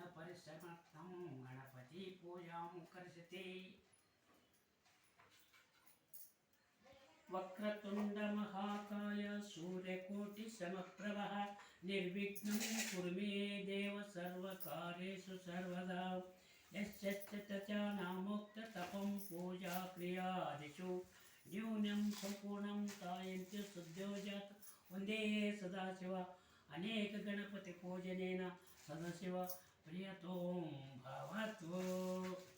परिसमर्थं गणपति पूजां कर्षति। वक्रतुण्डमहाकाय सूर्यकोटिसमप्रभः निर्विघ्नं कुरु मे देव सर्वकार्येषु सर्वदा। यश्च तथा नामोक्ततपं पूजाक्रियादिषु न्यूनं सम्पूर्णं तायन्त्य सद्योजात। वंदे सदाशिव। अनेकगणपतिपूजनेन सदाशिव। प्रियतों भवतु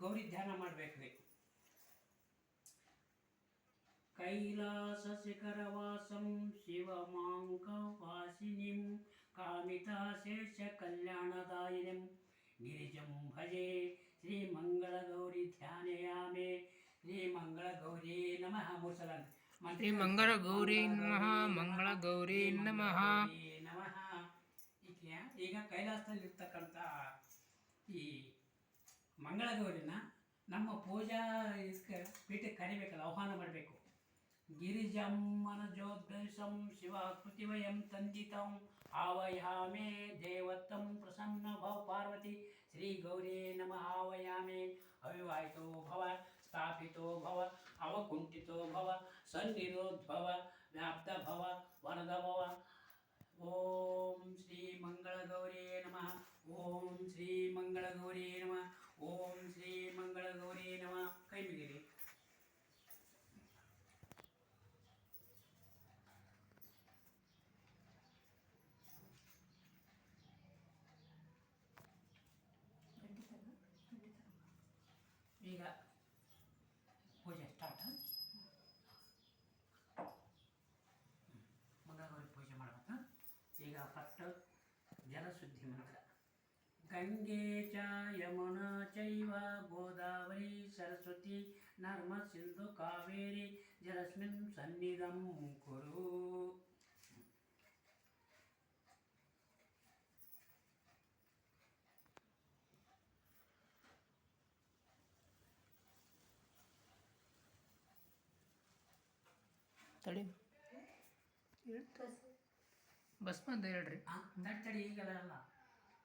ಗೌರಿ ಧ್ಯಾನ ಮಾಡ್ಬೇಕ್ರಿ ಕೈಲಾಸ ಶಿಖರವಾಸಂ ಶಿವಮಾಂಕ ವಾಸಿನಿಂ ಕಾಮಿತಾಶೇಷ ಕಲ್ಯಾಣದಾಯಿನಿಂ ಗಿರಿಜಂ ಭಜೆ ಶ್ರೀ ಮಂಗಳ ಗೌರಿ ಧ್ಯಾನಯಾಮೆ ಶ್ರೀ ಮಂಗಳ ಗೌರಿ ನಮಃ ಮೂರ್ಸಲ ಶ್ರೀ ಮಂಗಳ ಗೌರಿ ನಮಃ ಮಂಗಳ ಗೌರಿ ನಮಃ ನಮಃ ಈಕೆ ಈಗ ಕೈಲಾಸದಲ್ಲಿ ಇರ್ತಕ್ಕಂಥ ಈ ಮಂಗಳಗೌರಿನ ನಮ್ಮ ಪೂಜಾ ಇಸ್ಕ ಪೀಠಕ್ಕೆ ಕರಿಬೇಕಲ್ಲ, ಆಹ್ವಾನ ಮಾಡಬೇಕು. ಗಿರಿಜಮ್ಮನ ಜೋದ್ಗೈಸಂ ಶಿವಾಕೃತಿ ವಯಂ ತಂದಿತಂ ಆವಯಾಮೆ ದೇವತ್ತಂ ಪ್ರಸನ್ನ ಭವ ಪಾರ್ವತಿ, ಶ್ರೀ ಗೌರಿ ನಮಃ ಆವಯಾಮೆ ಅವಿವಾಹಿತೋ ಭವ, ಸ್ಥಾಪಿತೋ ಭವ, ಅವಕುಂಠಿತೋ ಭವ, ಸನ್ನಿರೋದ್ಭವ ವ್ಯಾಪ್ತ ಭವ ವರದ ಭವ ಓಂ ಶ್ರೀ ಮಂಗಳಗೌರಿ ನಮಃ, ಓಂ ಶ್ರೀ ಮಂಗಳಗೌರಿ ನಮಃ. ಪೂಜೆ ಸ್ಟಾರ್ಟ್ ಮಂಗಳಗೌರಿ ಪೂಜೆ ಮಾಡ್ಬೇಕಾ ಈಗ ಫಸ್ಟ್ ಜಲಶುದ್ಧಿ ಮಂತ್ರ ಗಂಗೆ ಚ ಯಮುನಾ ಚೈವ ಗೋದಾವರಿ ಸರಸ್ವತಿ ನರ್ಮ ಸಿಂಧು ಕಾವೇರಿ ಜಲಸ್ಮಿನ್ ಸನ್ನಿಧಂ ಕುರು ತಡಿ. ಬಸ್ ಅಂತ ಹೇಳ್ರಿ. ಆ, ತಡಿ ಈಗಲ್ಲ ಅಲ್ಲ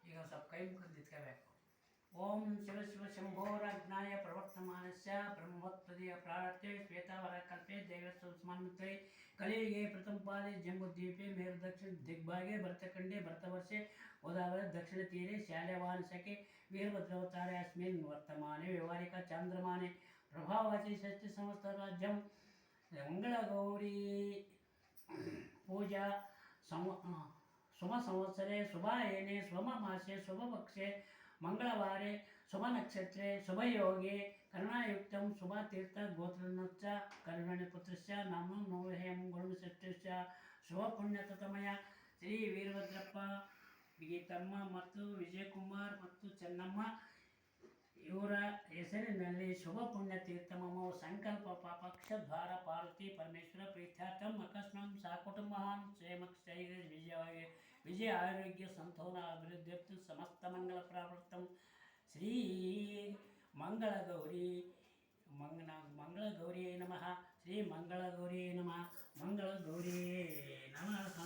ಈಗ ಸ್ವಲ್ಪ ಕೈ ಮುಖದ ಓಂ ಶಿವ ಶಿವ ಶಂಭೋರಾಜ್ಞಾಯ ಪ್ರವರ್ತಮಾನಸ್ಯ ಬ್ರಹ್ಮೋತ್ಪದಿಯ ಪ್ರಾರ್ಥೆ ಶ್ವೇತಾವರ ಕಲ್ಪೆ ದೇವಸ್ವ ಸ್ಮನ್ಮಂತ್ರಿ ಕಲಿಯುಗೆ ಪ್ರಥಮ ಪಾದೆ ಜಂಬುದ್ವೀಪೆ ಮೇರು ದಕ್ಷಿಣ ದಿಗ್ಭಾಗೆ ಭರತಖಂಡೆ ಭರತವರ್ಷೆ ಗೋದಾವರಿ ದಕ್ಷಿಣ ತೀರೆ ಶಾಲ್ಯವಾನಸಕೆ ವೀರಭದ್ರವತಾರೆ ಅಸ್ಮಿನ್ ವರ್ತಮಾನೆ ವ್ಯವಹಾರಿಕ ಚಾಂದ್ರಮಾನೆ ಪ್ರಭಾವಾಚಿ ಷಷ್ಠಿ ಸಮಸ್ತ ರಾಜ್ಯಂ ಮಂಗಳಗೌರಿ ಪೂಜಾ ಸಮ ಶುಭ ಸಂವತ್ಸರೆ ಮಾಸೆ ಶುಭ ಪಕ್ಷೆ ಮಂಗಳವಾರೆ ಶುಭ ನಕ್ಷತ್ರೆ ಶುಭಯೋಗೆ ಶುಭ ತೀರ್ಥ ಗೋತ್ರನಚ್ಚ ಕರುಣಿ ಪುತ್ರಸ್ಯ ನಾಮ ನೋಹೇಂ ಗುರುಷಷ್ಠಸ್ಯ ಶುಭ ಪುಣ್ಯತಮಯ ಶ್ರೀ ವೀರಭದ್ರಪ್ಪ ಗೀತಮ್ಮ ಮತ್ತು ವಿಜಯಕುಮಾರ್ ಮತ್ತು ಚೆನ್ನಮ್ಮ ಇವರ ಹೆಸರಿನಲ್ಲಿ ಶುಭ ಪುಣ್ಯ ತೀರ್ಥಮಮ ಸಂಕಲ್ಪ ಪಕ್ಷದ್ವಾರ ಪಾರ್ವತಿ ಪರಮೇಶ್ವರ ಪ್ರೀತ್ಯಾರ್ಥಂ ಅಕಸ್ಮಾತ್ ಕ್ಷೇಮ ಕ್ಷೇಮಕ್ಷೈರ ವಿಜಯವಾಗಿ ವಿಜಯ ಆರೋಗ್ಯ ಸಂತೋನ ಅಭಿವೃದ್ಧಿ ಸಮಸ್ತ ಮಂಗಳ ಪ್ರಾವೃತ್ತಂ ಶ್ರೀ ಮಂಗಳ ಗೌರಿ ಮಂಗನ ಮಂಗಳ ಗೌರಿಯೇ ನಮಃ. ಶ್ರೀ ಮಂಗಳ ಗೌರಿಯೇ ನಮಃ. ಮಂಗಳ ಗೌರಿಯೇ ನಮಃ.